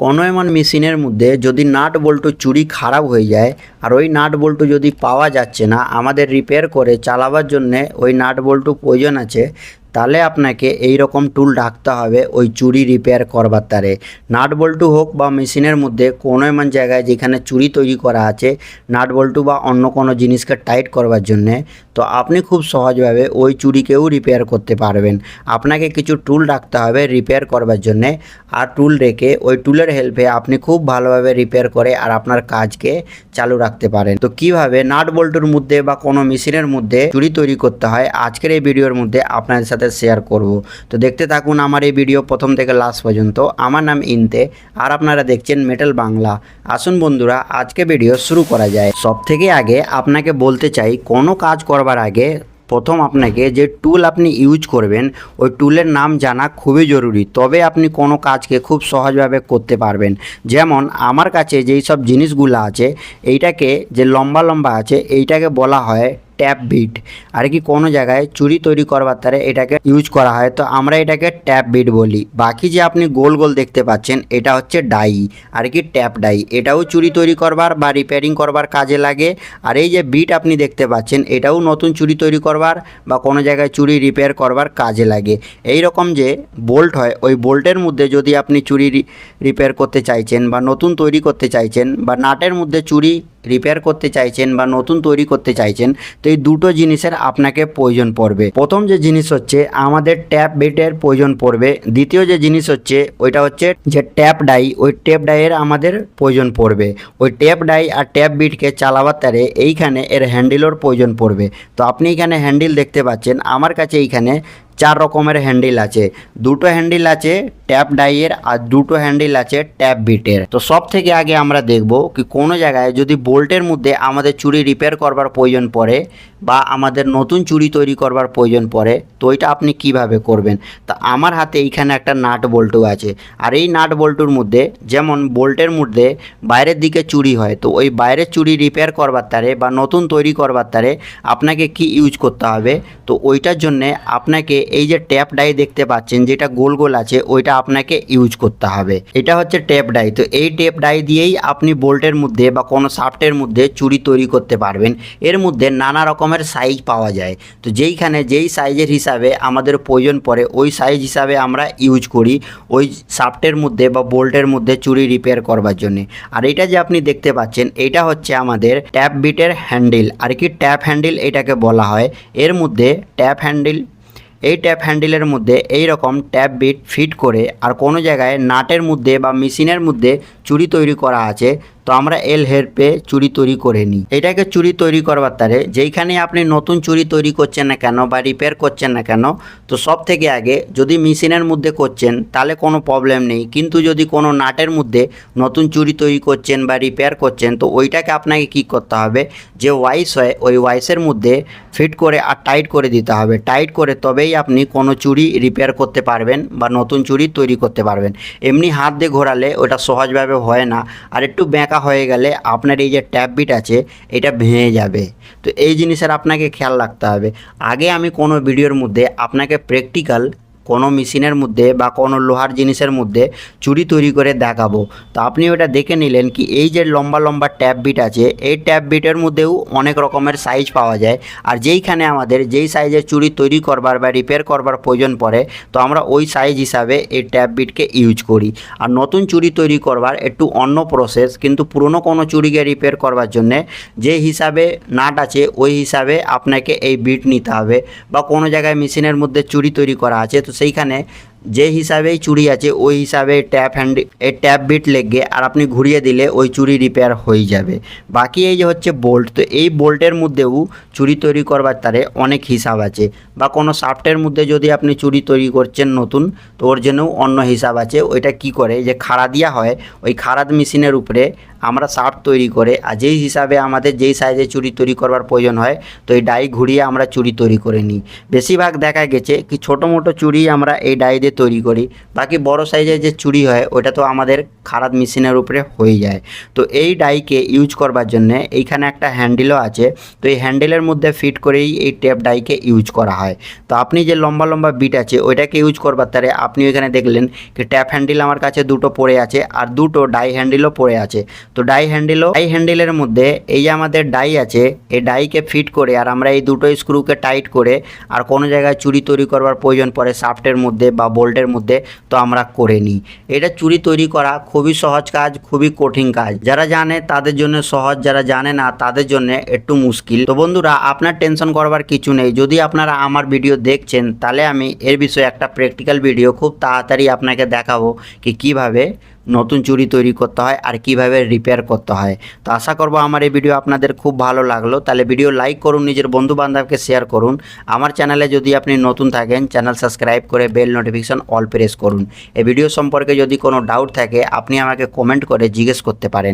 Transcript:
কোনো এমন মেশিনের মধ্যে যদি নাট বল্টু চুরি খারাপ হয়ে যায় আর ওই নাট বল্টু যদি পাওয়া যাচ্ছে না, আমাদের রিপেয়ার করে চালাবার জন্যে ওই নাট বল্টু প্রয়োজন আছে তাহলে আপনাকে এই রকম টুল রাখতে হবে ওই চুরি রিপেয়ার করবার তারে নাট বল্টু হোক বা মেশিনের মধ্যে কোনো এমন জায়গায় যেখানে চুরি তৈরি করা আছে নাট বল্টু বা অন্য কোনো জিনিসকে টাইট করবার জন্যে, তো আপনি খুব সহজভাবে ওই চুরিকেও রিপেয়ার করতে পারবেন। আপনাকে কিছু টুল রাখতে হবে রিপেয়ার করবার জন্যে, আর টুল রেখে ওই টুলের হেল্পে আপনি খুব ভালোভাবে রিপেয়ার করে আর আপনার কাজকে চালু রাখতে পারেন। তো কীভাবে নাট বল্টুর মধ্যে বা কোনো মেশিনের মধ্যে চুরি তৈরি করতে হয়, আজকের এই ভিডিওর মধ্যে আপনাদের সাথে শেয়ার করব। তো দেখতে থাকুন আমার এই ভিডিও প্রথম থেকে লাস্ট পর্যন্ত। আমার নাম ইনতে, আর আপনারা দেখছেন মেটাল বাংলা আসুন বন্ধুরা, আজকে ভিডিও শুরু করা যায়। সব থেকে আগে আপনাকে বলতে চাই, কোনো কাজ করবার আগে প্রথম আপনাকে যে টুল আপনি ইউজ করবেন, ওই টুলের নাম জানা খুবই জরুরি। তবে আপনি কোনো কাজকে খুব সহজভাবে করতে পারবেন। যেমন আমার কাছে যেই সব জিনিসগুলো আছে, এইটাকে যে লম্বা লম্বা আছে, এইটাকে বলা হয় ট্যাপ বিট আর কি কোনো জায়গায় চুরি তৈরি করবার তারে এটাকে ইউজ করা হয়? তো আমরা এটাকে ট্যাপ বিট বলি। বাকি যে আপনি গোল গোল দেখতে পাচ্ছেন, এটা হচ্ছে ডাই। আর কি ট্যাপ ডাই? এটাও চুরি তৈরি করবার বা রিপেয়ারিং করবার কাজে লাগে। আর এই যে বিট আপনি দেখতে পাচ্ছেন, এটাও নতুন চুরি তৈরি করবার বা কোনো জায়গায় চুরি রিপেয়ার করবার কাজে লাগে। এই রকম যে বোল্ট হয়, ওই বোল্টের মধ্যে যদি আপনি চুরি রিপেয়ার করতে চাইছেন বা নতুন তৈরি করতে চাইছেন বা নাটের মধ্যে চুরি রিপেয়ার করতে চাইছেন বা নতুন তৈরি করতে চাইছেন, তো এই দুটো জিনিসের আপনাকে প্রয়োজন পড়বে। প্রথম যে জিনিস হচ্ছে, আমাদের ট্যাপ বেটের প্রয়োজন পড়বে। দ্বিতীয় যে জিনিস হচ্ছে, ওইটা হচ্ছে যে ট্যাপ ডাই ওই ট্যাপ ডাইয়ের আমাদের প্রয়োজন পড়বে। ওই ট্যাপ ডাই আর ট্যাপ বিটকে চালাবার তারে এইখানে এর হ্যান্ডেলের প্রয়োজন পড়বে। তো আপনি এখানে হ্যান্ডেল দেখতে পাচ্ছেন, আমার কাছে এইখানে চার রকমের হ্যান্ডেল আছে। দুটো হ্যান্ডেল আছে ট্যাপ ডাইয়ের আর দুটো হ্যান্ডেল আছে ট্যাপ বিটের তো সব থেকে আগে আমরা দেখব কি কোনো জায়গায় যদি বোল্টের মধ্যে আমাদের চুরি রিপেয়ার করবার প্রয়োজন পড়ে বা আমাদের নতুন চুরি তৈরি করবার প্রয়োজন পড়ে, তো ওইটা আপনি কীভাবে করবেন? তা আমার হাতে এইখানে একটা নাট বল্টু আছে। আর এই নাট বল্টুর মধ্যে, যেমন বোল্টের মধ্যে বাইরের দিকে চুরি হয়, তো ওই বাইরের চুরি রিপেয়ার করবার তারে বা নতুন তৈরি করবার তারে আপনাকে কি ইউজ করতে হবে? তো ওইটার জন্যে আপনাকে এই যে ট্যাপ ডাই দেখতে পাচ্ছেন, যেটা গোল গোল আছে, ওইটা আপনাকে ইউজ করতে হবে। এটা হচ্ছে ট্যাপ ডাই তো এই ট্যাপ ডাই দিয়েই আপনি বোল্টের মধ্যে বা কোনো সাফটের মধ্যে চুরি তৈরি করতে পারবেন। এর মধ্যে নানা রকমের সাইজ পাওয়া যায়। তো যেইখানে যেই সাইজের হিসাবে আমাদের প্রয়োজন পড়ে, ওই সাইজ হিসাবে আমরা ইউজ করি ওই শাফটের মধ্যে বা বোল্টের মধ্যে চুরি রিপেয়ার করবার জন্য। আর এটা যে আপনি দেখতে পাচ্ছেন, এটা হচ্ছে আমাদের ট্যাপ বিটের হ্যান্ডেল আর কি ট্যাপ হ্যান্ডেল এটাকে বলা হয়, এর মধ্যে ট্যাপ হ্যান্ডেল এই ট্যাপ হ্যান্ডেলের মধ্যে এই রকম ট্যাপ বিট ফিট করে আর কোনো জায়গায় নাটের মধ্যে বা মেশিনের মধ্যে চুরি তৈরি করা আছে তো আমরা এল হেল্পে চুরি তৈরি করে নিই। এটাকে চুরি তৈরি করবার তারে যেইখানে আপনি নতুন চুরি তৈরি করছেন না কেন বা রিপেয়ার করছেন না কেন, তো সব থেকে আগে যদি মেশিনের মধ্যে করছেন, তাহলে কোনো প্রবলেম নেই। কিন্তু যদি কোনো নাটের মধ্যে নতুন চুরি তৈরি করছেন বা রিপেয়ার করছেন, তো ওইটাকে আপনাকে কি করতে হবে? যে ওয়াইস হয়, ওই ওয়াইসের মধ্যে ফিট করে আর টাইট করে দিতে হবে। টাইট করে তবেই আপনি কোনো চুরি রিপেয়ার করতে পারবেন বা নতুন চুরি তৈরি করতে পারবেন। এমনি হাত দিয়ে ঘোরালে ওটা সহজভাবে হয় না। আর একটু ব্যাঁকা হয়ে গেলে আপনার এই যে ট্যাপ বিট আছে, এটা ভেঙে যাবে। তো এই জিনিসের আপনাকে খেয়াল রাখতে হবে। আগে আমি কোনো ভিডিওর মধ্যে আপনাকে প্র্যাকটিক্যাল কোনো মেশিনের মধ্যে বা কোনো লোহার জিনিসের মধ্যে চুরি তৈরি করে দেখাবো। তো আপনি ওটা দেখে নিলেন কি এই যে লম্বা লম্বা ট্যাপ বিট আছে, এই ট্যাপ বিটের মধ্যেও অনেক রকমের সাইজ পাওয়া যায়। আর যেইখানে আমাদের যেই সাইজের চুরি তৈরি করবার বা রিপেয়ার করবার প্রয়োজন পড়ে, তো আমরা ওই সাইজ হিসাবে এই ট্যাপ বিটকে ইউজ করি। আর নতুন চুরি তৈরি করবার একটু অন্য প্রসেস কিন্তু পুরনো কোনো চুরিকে রিপেয়ার করবার জন্যে যে হিসাবে নাট আছে, ওই হিসাবে আপনাকে এই বিট নিতে হবে। বা কোনো জায়গায় মেশিনের মধ্যে চুরি তৈরি করা আছে, তো সেইখানে যে হিসাবেই চুরি আছে, ওই হিসাবে ট্যাপ হ্যান্ড এই ট্যাপ বিট লেগে আর আপনি ঘুরিয়ে দিলে ওই চুরি রিপেয়ার হয়ে যাবে। বাকি এই যে হচ্ছে বোল্ট তো এই বোল্টের মধ্যেও চুরি তৈরি করবার তারে অনেক হিসাব আছে। বা কোনো শাফটের মধ্যে যদি আপনি চুরি তৈরি করছেন নতুন, তো ওর জন্যও অন্য হিসাব আছে। ওইটা কি করে? যে খাড়া দেওয়া হয়, ওই খাড়াদ মেশিনের উপরে আমরা শার্ট তৈরি করে আর যেই হিসাবে আমাদের যেই সাইজে চুরি তৈরি করবার প্রয়োজন হয়, তো এই ডাই ঘুরিয়ে আমরা চুরি তৈরি করে নিই। বেশিরভাগ দেখা গেছে কি ছোটো মোটো চুরি আমরা এই ডাই দিয়ে তৈরি করি। বাকি বড় সাইজের যে চুড়ি হয়, ওটা তো আমাদের খারাপ মেশিনের উপরে হয়ে যায়। তো এই ডাইকে ইউজ করবার জন্য এইখানে একটা হ্যান্ডেলও আছে। তো এই হ্যান্ডেলের মধ্যে ফিট করেই এই টেপ ডাইকে ইউজ করা হয়। তো আপনি যে লম্বা লম্বা বিট আছে, ওইটাকে ইউজ করবার তারে আপনি ওইখানে দেখলেন কি ট্যাপ হ্যান্ডেল আমার কাছে দুটো পড়ে আছে আর দুটো ডাই হ্যান্ডেলও পড়ে আছে। তো ডাই হ্যান্ডেলও ডাই হ্যান্ডেলের মধ্যে এই যে আমাদের ডাই আছে, এই ডাইকে ফিট করে আর আমরা এই দুটো স্ক্রুকে টাইট করে আর কোনো জায়গায় চুরি তৈরি করবার প্রয়োজন পড়ে শাফটের মধ্যে বা বোল্টের মধ্যে তো আমরা করে নিই। এটা চুরি তৈরি করা খুবই সহজ কাজ, খুবই কঠিন কাজ। যারা জানে তাদের জন্য সহজ, যারা জানে না তাদের জন্য একটু মুশকিল। তো বন্ধুরা, আপনার টেনশন করবার কিছু নেই। যদি আপনারা আমার ভিডিও দেখছেন, তাহলে আমি এর বিষয়ে একটা প্র্যাকটিক্যাল ভিডিও খুব তাড়াতাড়ি আপনাকে দেখাবো কি কীভাবে নতুন চুরি তৈরি করতে হয় আর কীভাবে রিপেয়ার করতে হয়। তো আশা করব আমার এই ভিডিও আপনাদের খুব ভালো লাগল। তাহলে ভিডিও লাইক করুন, নিজের বন্ধু বান্ধবকে শেয়ার করুন। আমার চ্যানেলে যদি আপনি নতুন থাকেন চ্যানেল সাবস্ক্রাইব করে বেল নোটিফিকেশন অল প্রেস করুন। এই ভিডিও সম্পর্কে যদি কোনো ডাউট থাকে, আপনি আমাকে কমেন্ট করে জিজ্ঞেস করতে পারেন।